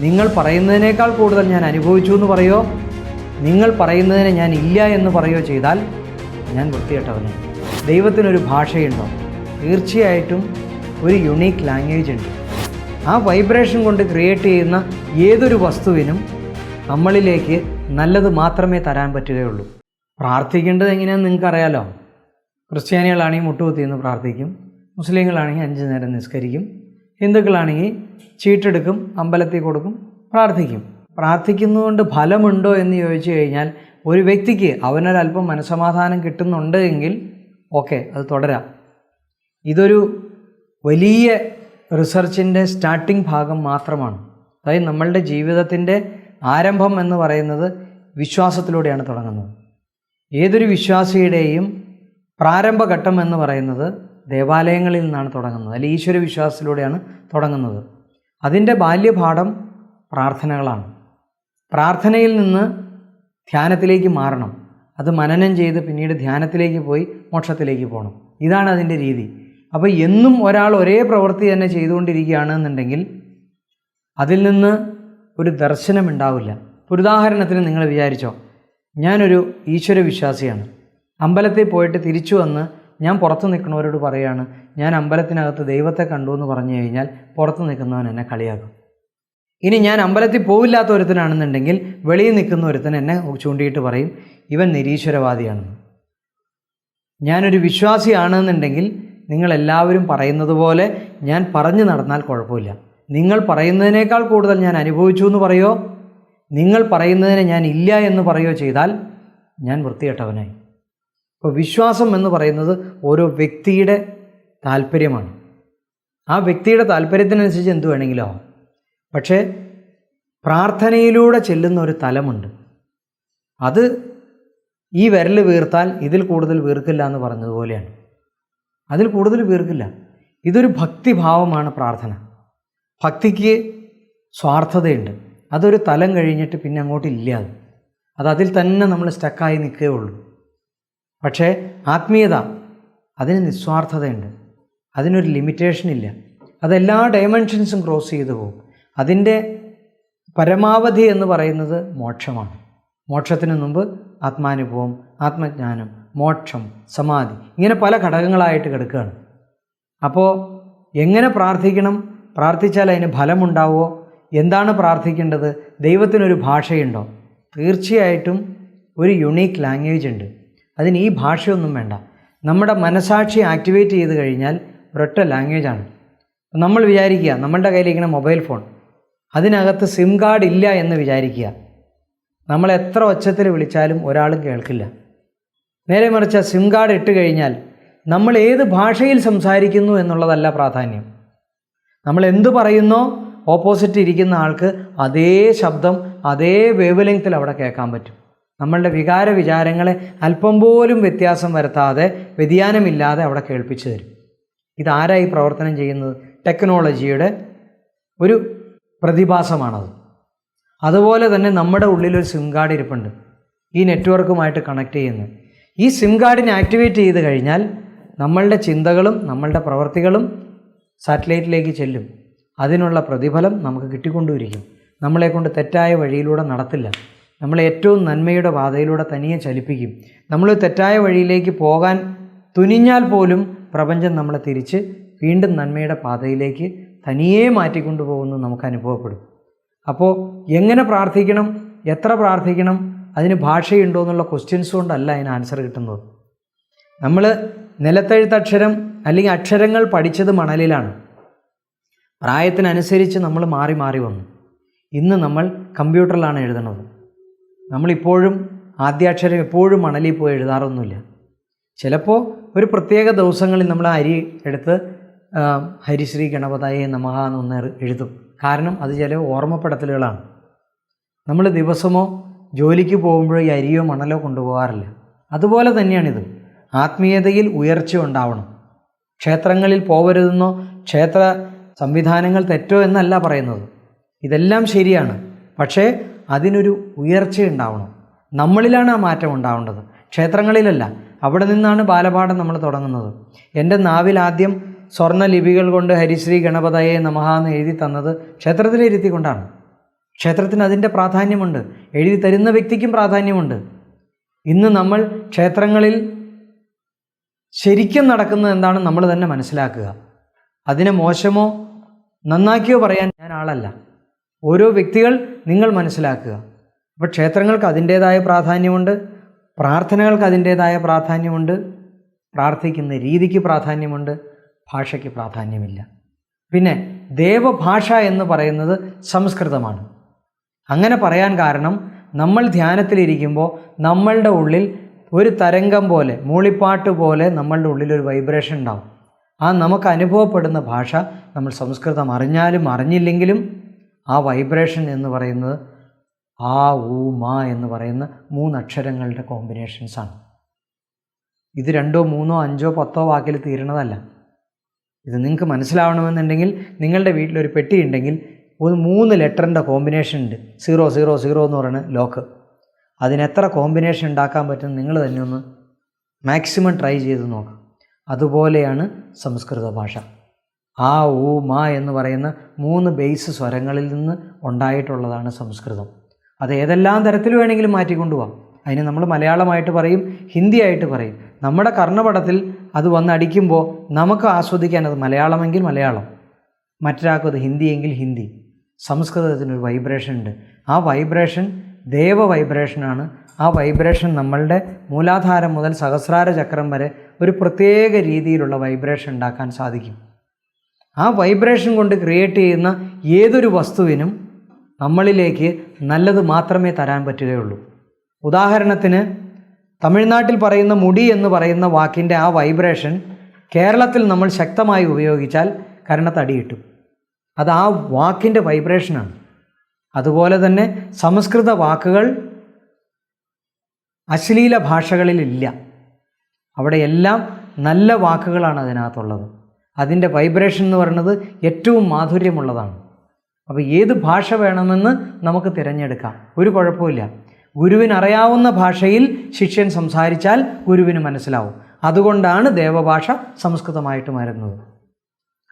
നിങ്ങൾ പറയുന്നതിനേക്കാൾ കൂടുതൽ ഞാൻ അനുഭവിച്ചു എന്ന് പറയോ? നിങ്ങൾ പറയുന്നതിന് ഞാൻ ഇല്ല എന്ന് പറയോ ചെയ്താൽ ഞാൻ വൃത്തികെട്ടവനെ. ദൈവത്തിനൊരു ഭാഷയുണ്ടോ? തീർച്ചയായിട്ടും ഒരു യുണീക്ക് ലാംഗ്വേജ് ഉണ്ട്. ആ വൈബ്രേഷൻ കൊണ്ട് ക്രിയേറ്റ് ചെയ്യുന്ന ഏതൊരു വസ്തുവിനും നമ്മളിലേക്ക് നല്ലത് മാത്രമേ തരാൻ പറ്റുകയുള്ളൂ. പ്രാർത്ഥിക്കേണ്ടത് എങ്ങനെയാണെന്ന് നിങ്ങൾക്കറിയാലോ? ക്രിസ്ത്യാനികളാണെങ്കിൽ മുട്ടുകുത്തിയെന്ന് പ്രാർത്ഥിക്കും. മുസ്ലിങ്ങളാണെങ്കിൽ അഞ്ച് നേരം നിസ്കരിക്കും. ഹിന്ദുക്കളാണെങ്കിൽ ചീട്ടെടുക്കും അമ്പലത്തിൽ കൊടുക്കും പ്രാർത്ഥിക്കും. പ്രാർത്ഥിക്കുന്നതുകൊണ്ട് ഫലമുണ്ടോ എന്ന് ചോദിച്ചു കഴിഞ്ഞാൽ ഒരു വ്യക്തിക്ക് അവനൊരല്പം മനസമാധാനം കിട്ടുന്നുണ്ട് എങ്കിൽ ഓക്കെ അത് തുടരാം. ഇതൊരു വലിയ റിസർച്ചിന്റെ സ്റ്റാർട്ടിംഗ് ഭാഗം മാത്രമാണ്. അതായത് നമ്മളുടെ ജീവിതത്തിന്റെ ആരംഭം എന്ന് പറയുന്നത് വിശ്വാസത്തിലൂടെയാണ് തുടങ്ങുന്നത്. ഏതൊരു വിശ്വാസിയുടെയും പ്രാരംഭഘട്ടം എന്ന് പറയുന്നത് ദേവാലയങ്ങളിൽ നിന്നാണ് തുടങ്ങുന്നത്. അല്ലെങ്കിൽ ഈശ്വര വിശ്വാസത്തിലൂടെയാണ് തുടങ്ങുന്നത്. അതിന്റെ ബാല്യപാഠം പ്രാർത്ഥനകളാണ്. പ്രാർത്ഥനയിൽ നിന്ന് ധ്യാനത്തിലേക്ക് മാറണം. അത് മനനം ചെയ്ത് പിന്നീട് ധ്യാനത്തിലേക്ക് പോയി മോക്ഷത്തിലേക്ക് പോകണം. ഇതാണ് അതിന്റെ രീതി. അപ്പോൾ എന്നും ഒരാൾ ഒരേ പ്രവൃത്തി തന്നെ ചെയ്തുകൊണ്ടിരിക്കുകയാണ് എന്നുണ്ടെങ്കിൽ അതിൽ നിന്ന് ഒരു ദർശനം ഉണ്ടാവില്ല ഒരു ഉദാഹരണത്തിന് നിങ്ങൾ വിചാരിച്ചോ ഞാനൊരു ഈശ്വര വിശ്വാസിയാണ്. അമ്പലത്തിൽ പോയിട്ട് തിരിച്ചു വന്ന് ഞാൻ പുറത്ത് നിൽക്കുന്നവരോട് പറയുകയാണ് ഞാൻ അമ്പലത്തിനകത്ത് ദൈവത്തെ കണ്ടു എന്ന് പറഞ്ഞു കഴിഞ്ഞാൽ പുറത്ത് നിൽക്കുന്നവൻ എന്നെ കളിയാക്കും. ഇനി ഞാൻ അമ്പലത്തിൽ പോവില്ലാത്ത ഒരുത്തനാണെന്നുണ്ടെങ്കിൽ വെളിയിൽ നിൽക്കുന്ന ഒരുത്തൻ എന്നെ ചൂണ്ടിയിട്ട് പറയും ഇവൻ നിരീശ്വരവാദിയാണെന്ന് ഞാനൊരു വിശ്വാസിയാണെന്നുണ്ടെങ്കിൽ നിങ്ങളെല്ലാവരും പറയുന്നത് പോലെ ഞാൻ പറഞ്ഞു നടന്നാൽ കുഴപ്പമില്ല. നിങ്ങൾ പറയുന്നതിനേക്കാൾ കൂടുതൽ ഞാൻ അനുഭവിച്ചു എന്ന് പറയോ? നിങ്ങൾ പറയുന്നതിനെ ഞാൻ ഇല്ല എന്ന് പറയോ ചെയ്താൽ ഞാൻ വൃത്തികെട്ടവനായി. അപ്പോൾ വിശ്വാസം എന്ന് പറയുന്നത് ഓരോ വ്യക്തിയുടെ താല്പര്യമാണ്. ആ വ്യക്തിയുടെ താല്പര്യത്തിനനുസരിച്ച് എന്ത് വേണമെങ്കിലും ആവാം. പക്ഷേ പ്രാർത്ഥനയിലൂടെ ചെല്ലുന്ന ഒരു തലമുണ്ട്. അത് ഈ വിരൽ വീർത്താൽ ഇതിൽ കൂടുതൽ വീർക്കില്ല എന്ന് പറഞ്ഞതുപോലെയാണ് അതിൽ കൂടുതൽ വീർക്കില്ല. ഇതൊരു ഭക്തിഭാവമാണ് പ്രാർത്ഥന. ഭക്തിക്ക് സ്വാർത്ഥതയുണ്ട്. അതൊരു തലം കഴിഞ്ഞിട്ട് പിന്നെ അങ്ങോട്ടില്ല അത് അത് അതിൽ തന്നെ നമ്മൾ സ്റ്റക്കായി നിൽക്കുകയുള്ളൂ പക്ഷേ ആത്മീയത അതിന് നിസ്വാർത്ഥതയുണ്ട്. അതിനൊരു ലിമിറ്റേഷൻ ഇല്ല. അതെല്ലാ ഡയമെൻഷൻസും ക്രോസ് ചെയ്തു പോകും. അതിന്റെ പരമാവധി എന്ന് പറയുന്നത് മോക്ഷമാണ്. മോക്ഷത്തിന് മുമ്പ് ആത്മാനുഭവം ആത്മജ്ഞാനം മോക്ഷം സമാധി ഇങ്ങനെ പല ഘടകങ്ങളായിട്ട് കിടക്കുകയാണ്. അപ്പോൾ എങ്ങനെ പ്രാർത്ഥിക്കണം? പ്രാർത്ഥിച്ചാൽ അതിന് ഫലമുണ്ടാവുമോ? എന്താണ് പ്രാർത്ഥിക്കേണ്ടത്? ദൈവത്തിനൊരു ഭാഷയുണ്ടോ? തീർച്ചയായിട്ടും ഒരു യുണീക്ക് ലാംഗ്വേജ് ഉണ്ട്. അതിന് ഈ ഭാഷയൊന്നും വേണ്ട. നമ്മുടെ മനസാക്ഷി ആക്ടിവേറ്റ് ചെയ്ത് കഴിഞ്ഞാൽ ഒരൊറ്റ ലാംഗ്വേജാണ് നമ്മൾ വിചാരിക്കുക നമ്മളുടെ കയ്യിലിരിക്കുന്ന മൊബൈൽ ഫോൺ അതിനകത്ത് സിം കാർഡ് ഇല്ല എന്ന് വിചാരിക്കുക. നമ്മൾ എത്ര ഒച്ചത്തിൽ വിളിച്ചാലും ഒരാളും കേൾക്കില്ല. നേരെ മറിച്ച് സിം കാർഡ് ഇട്ട് കഴിഞ്ഞാൽ നമ്മൾ ഏത് ഭാഷയിൽ സംസാരിക്കുന്നു എന്നുള്ളതല്ല പ്രാധാന്യം. നമ്മൾ എന്തു പറയുന്നോ ഓപ്പോസിറ്റ് ഇരിക്കുന്ന ആൾക്ക് അതേ ശബ്ദം അതേ വേവ് ലെങ്ത്തിൽ അവിടെ കേൾക്കാൻ പറ്റും. നമ്മളുടെ വികാര വിചാരങ്ങളെ അല്പം പോലും വ്യത്യാസം വരുത്താതെ വ്യതിയാനമില്ലാതെ അവിടെ കേൾപ്പിച്ചു തരും. ഇതാരായി പ്രവർത്തനം ചെയ്യുന്നത്? ടെക്നോളജിയുടെ ഒരു പ്രതിഭാസമാണത്. അതുപോലെ തന്നെ നമ്മുടെ ഉള്ളിലൊരു സിം കാർഡ് ഇരിപ്പുണ്ട്. ഈ നെറ്റ്വർക്കുമായിട്ട് കണക്ട് ചെയ്യുന്നത്. ഈ സിം കാർഡിനെ ആക്ടിവേറ്റ് ചെയ്ത് കഴിഞ്ഞാൽ നമ്മളുടെ ചിന്തകളും നമ്മളുടെ പ്രവർത്തികളും സാറ്റലൈറ്റിലേക്ക് ചെല്ലും. അതിനുള്ള പ്രതിഫലം നമുക്ക് കിട്ടിക്കൊണ്ടിരിക്കും നമ്മളെ കൊണ്ട് തെറ്റായ വഴിയിലൂടെ നടത്തില്ല. നമ്മളെ ഏറ്റവും നന്മയുടെ പാതയിലൂടെ തനിയെ ചലിപ്പിക്കും. നമ്മൾ തെറ്റായ വഴിയിലേക്ക് പോകാൻ തുനിഞ്ഞാൽ പോലും പ്രപഞ്ചം നമ്മളെ തിരിച്ച് വീണ്ടും നന്മയുടെ പാതയിലേക്ക് തനിയെ മാറ്റിക്കൊണ്ടു പോകുന്നു നമുക്ക് അനുഭവപ്പെടും. അപ്പോൾ എങ്ങനെ പ്രാർത്ഥിക്കണം? എത്ര പ്രാർത്ഥിക്കണം? അതിന് ഭാഷയുണ്ടോ എന്നുള്ള ക്വസ്റ്റ്യൻസ് കൊണ്ടല്ല അതിന് ആൻസർ കിട്ടുന്നത്. നമ്മൾ നിലത്തെഴുത്തക്ഷരം അല്ലെങ്കിൽ അക്ഷരങ്ങൾ പഠിച്ചത് മണലിലാണ്. പ്രായത്തിനനുസരിച്ച് നമ്മൾ മാറി മാറി വന്നു. ഇന്ന് നമ്മൾ കമ്പ്യൂട്ടറിലാണ് എഴുതുന്നത് നമ്മളിപ്പോഴും ആദ്യാക്ഷരം എപ്പോഴും മണലിൽ പോയി എഴുതാറൊന്നുമില്ല. ചിലപ്പോൾ ഒരു പ്രത്യേക ദിവസങ്ങളിൽ നമ്മൾ അരി എടുത്ത് ഹരിശ്രീ ഗണപതായ നമഹ എന്നൊന്ന് എഴുതും. കാരണം അത് ചില ഓർമ്മപ്പെടുത്തലുകളാണ്. നമ്മൾ ദിവസമോ ജോലിക്ക് പോകുമ്പോഴോ ഈ അരിയോ മണലോ കൊണ്ടുപോകാറില്ല. അതുപോലെ തന്നെയാണിത്. ആത്മീയതയിൽ ഉയർച്ച ഉണ്ടാവണം. ക്ഷേത്രങ്ങളിൽ പോകരുതെന്നോ ക്ഷേത്ര സംവിധാനങ്ങൾ തെറ്റോ എന്നല്ല പറയുന്നത്. ഇതെല്ലാം ശരിയാണ്. പക്ഷേ അതിനൊരു ഉയർച്ച ഉണ്ടാവണം നമ്മളിലാണ് ആ മാറ്റം ഉണ്ടാവേണ്ടത്. ക്ഷേത്രങ്ങളിലല്ല അവിടെ നിന്നാണ് ബാലപാഠം നമ്മൾ തുടങ്ങുന്നത്. എന്റെ നാവിൽ ആദ്യം സ്വർണ ലിപികൾ കൊണ്ട് ഹരിശ്രീ ഗണപതയെ നമഹ എന്ന് എഴുതി തന്നത് ക്ഷേത്രത്തിലിരുത്തിക്കൊണ്ടാണ് ക്ഷേത്രത്തിന് അതിന്റെ പ്രാധാന്യമുണ്ട്. എഴുതി തരുന്ന വ്യക്തിക്കും പ്രാധാന്യമുണ്ട്. ഇന്ന് നമ്മൾ ക്ഷേത്രങ്ങളിൽ ശരിക്കും നടക്കുന്നത് എന്താണ് നമ്മൾ തന്നെ മനസ്സിലാക്കുക. അതിനെ മോശമോ നന്നാക്കിയോ പറയാൻ ഞാൻ ആളല്ല. ഓരോ വ്യക്തികൾ നിങ്ങൾ മനസ്സിലാക്കുക. അപ്പോൾ ക്ഷേത്രങ്ങൾക്ക് അതിന്റേതായ പ്രാധാന്യമുണ്ട് പ്രാർത്ഥനകൾക്ക് അതിന്റേതായ പ്രാധാന്യമുണ്ട് പ്രാർത്ഥിക്കുന്ന രീതിക്ക് പ്രാധാന്യമുണ്ട് ഭാഷയ്ക്ക് പ്രാധാന്യമില്ല. പിന്നെ ദേവഭാഷ എന്ന് പറയുന്നത് സംസ്കൃതമാണ്. അങ്ങനെ പറയാൻ കാരണം നമ്മൾ ധ്യാനത്തിലിരിക്കുമ്പോൾ നമ്മളുടെ ഉള്ളിൽ ഒരു തരംഗം പോലെ മൂളിപ്പാട്ട് പോലെ നമ്മളുടെ ഉള്ളിൽ ഒരു വൈബ്രേഷൻ ഉണ്ടാവും. ആ നമുക്ക് അനുഭവപ്പെടുന്ന ഭാഷ നമ്മൾ സംസ്കൃതം അറിഞ്ഞാലും അറിഞ്ഞില്ലെങ്കിലും ആ വൈബ്രേഷൻ എന്ന് പറയുന്നത് ആ ഊ മാ എന്ന് പറയുന്ന മൂന്നക്ഷരങ്ങളുടെ കോമ്പിനേഷൻസാണ് ഇത് രണ്ടോ മൂന്നോ അഞ്ചോ പത്തോ വാക്കിൽ തീരണതല്ല ഇത് നിങ്ങൾക്ക് മനസ്സിലാവണമെന്നുണ്ടെങ്കിൽ നിങ്ങളുടെ വീട്ടിലൊരു പെട്ടി ഉണ്ടെങ്കിൽ ഒരു മൂന്ന് ലെറ്ററിന്റെ കോമ്പിനേഷൻ ഉണ്ട്. സീറോ സീറോ സീറോ എന്ന് പറയുന്ന ലോക്ക്. അതിനെത്ര കോമ്പിനേഷൻ ഉണ്ടാക്കാൻ പറ്റും നിങ്ങൾ തന്നെ ഒന്ന് മാക്സിമം ട്രൈ ചെയ്ത് നോക്കുക അതുപോലെയാണ് സംസ്കൃത ഭാഷ. ആ ഊ മ എന്ന് പറയുന്ന മൂന്ന് ബേസ് സ്വരങ്ങളിൽ നിന്ന് ഉണ്ടായിട്ടുള്ളതാണ് സംസ്കൃതം. അത് ഏതെല്ലാം തരത്തിൽ വേണമെങ്കിലും മാറ്റിക്കൊണ്ടുപോകാം അതിന് നമ്മൾ മലയാളമായിട്ട് പറയും ഹിന്ദിയായിട്ട് പറയും. നമ്മുടെ കർണപടത്തിൽ അത് വന്നടിക്കുമ്പോൾ നമുക്ക് ആസ്വദിക്കാൻ അത് മലയാളമെങ്കിൽ മലയാളം മറ്റൊരാൾക്കും അത് ഹിന്ദിയെങ്കിൽ ഹിന്ദി. സംസ്കൃതത്തിനൊരു വൈബ്രേഷൻ ഉണ്ട്. ആ വൈബ്രേഷൻ ദേവ വൈബ്രേഷനാണ് ആ വൈബ്രേഷൻ നമ്മളുടെ മൂലാധാരം മുതൽ സഹസ്രാര ചക്രം വരെ ഒരു പ്രത്യേക രീതിയിലുള്ള വൈബ്രേഷൻ ഉണ്ടാക്കാൻ സാധിക്കും. ആ വൈബ്രേഷൻ കൊണ്ട് ക്രിയേറ്റ് ചെയ്യുന്ന ഏതൊരു വസ്തുവിനും നമ്മളിലേക്ക് നല്ലത് മാത്രമേ തരാൻ പറ്റുകയുള്ളൂ. ഉദാഹരണത്തിന് തമിഴ്നാട്ടിൽ പറയുന്ന മുടി എന്ന് പറയുന്ന വാക്കിന്റെ ആ വൈബ്രേഷൻ കേരളത്തിൽ നമ്മൾ ശക്തമായി ഉപയോഗിച്ചാൽ കരണത്തടി കിട്ടും അത് ആ വാക്കിന്റെ വൈബ്രേഷനാണ് അതുപോലെ തന്നെ സംസ്കൃത വാക്കുകൾ അശ്ലീല ഭാഷകളിലില്ല. അവിടെയെല്ലാം നല്ല വാക്കുകളാണ് അതിനകത്തുള്ളത്. അതിന്റെ വൈബ്രേഷൻ എന്ന് പറയുന്നത് ഏറ്റവും മാധുര്യമുള്ളതാണ്. അപ്പോൾ ഏത് ഭാഷ വേണമെന്ന് നമുക്ക് തിരഞ്ഞെടുക്കാം. ഒരു കുഴപ്പമില്ല. ഗുരുവിനറിയാവുന്ന ഭാഷയിൽ ശിഷ്യൻ സംസാരിച്ചാൽ ഗുരുവിന് മനസ്സിലാവും. അതുകൊണ്ടാണ് ദേവഭാഷ സംസ്കൃതമായിട്ട് വരുന്നത്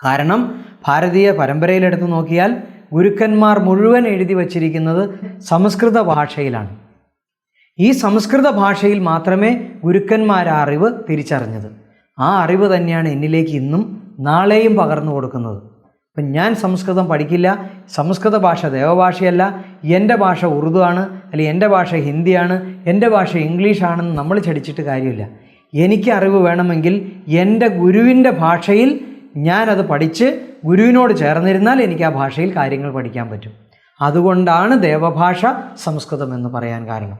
കാരണം ഭാരതീയ പരമ്പരയിലെടുത്ത് നോക്കിയാൽ ഗുരുക്കന്മാർ മുഴുവൻ എഴുതി വച്ചിരിക്കുന്നത് സംസ്കൃത ഭാഷയിലാണ്. ഈ സംസ്കൃത ഭാഷയിൽ മാത്രമേ ഗുരുക്കന്മാർ അറിവ് തിരിച്ചറിഞ്ഞത്. ആ അറിവ് തന്നെയാണ് എന്നിലേക്ക് ഇന്നും നാളെയും പകർന്നു കൊടുക്കുന്നത്. അപ്പം ഞാൻ സംസ്കൃതം പഠിക്കില്ല സംസ്കൃത ഭാഷ ദേവഭാഷയല്ല എന്റെ ഭാഷ ഉറുദു ആണ് അല്ലെങ്കിൽ എന്റെ ഭാഷ ഹിന്ദിയാണ് എന്റെ ഭാഷ ഇംഗ്ലീഷാണെന്ന് നമ്മൾ ചടിച്ചിട്ട് കാര്യമില്ല. എനിക്ക് അറിവ് വേണമെങ്കിൽ എന്റെ ഗുരുവിന്റെ ഭാഷയിൽ ഞാനത് പഠിച്ച് ഗുരുവിനോട് ചേർന്നിരുന്നാൽ എനിക്ക് ആ ഭാഷയിൽ കാര്യങ്ങൾ പഠിക്കാൻ പറ്റും. അതുകൊണ്ടാണ് ദേവഭാഷ സംസ്കൃതം എന്ന് പറയാൻ കാരണം.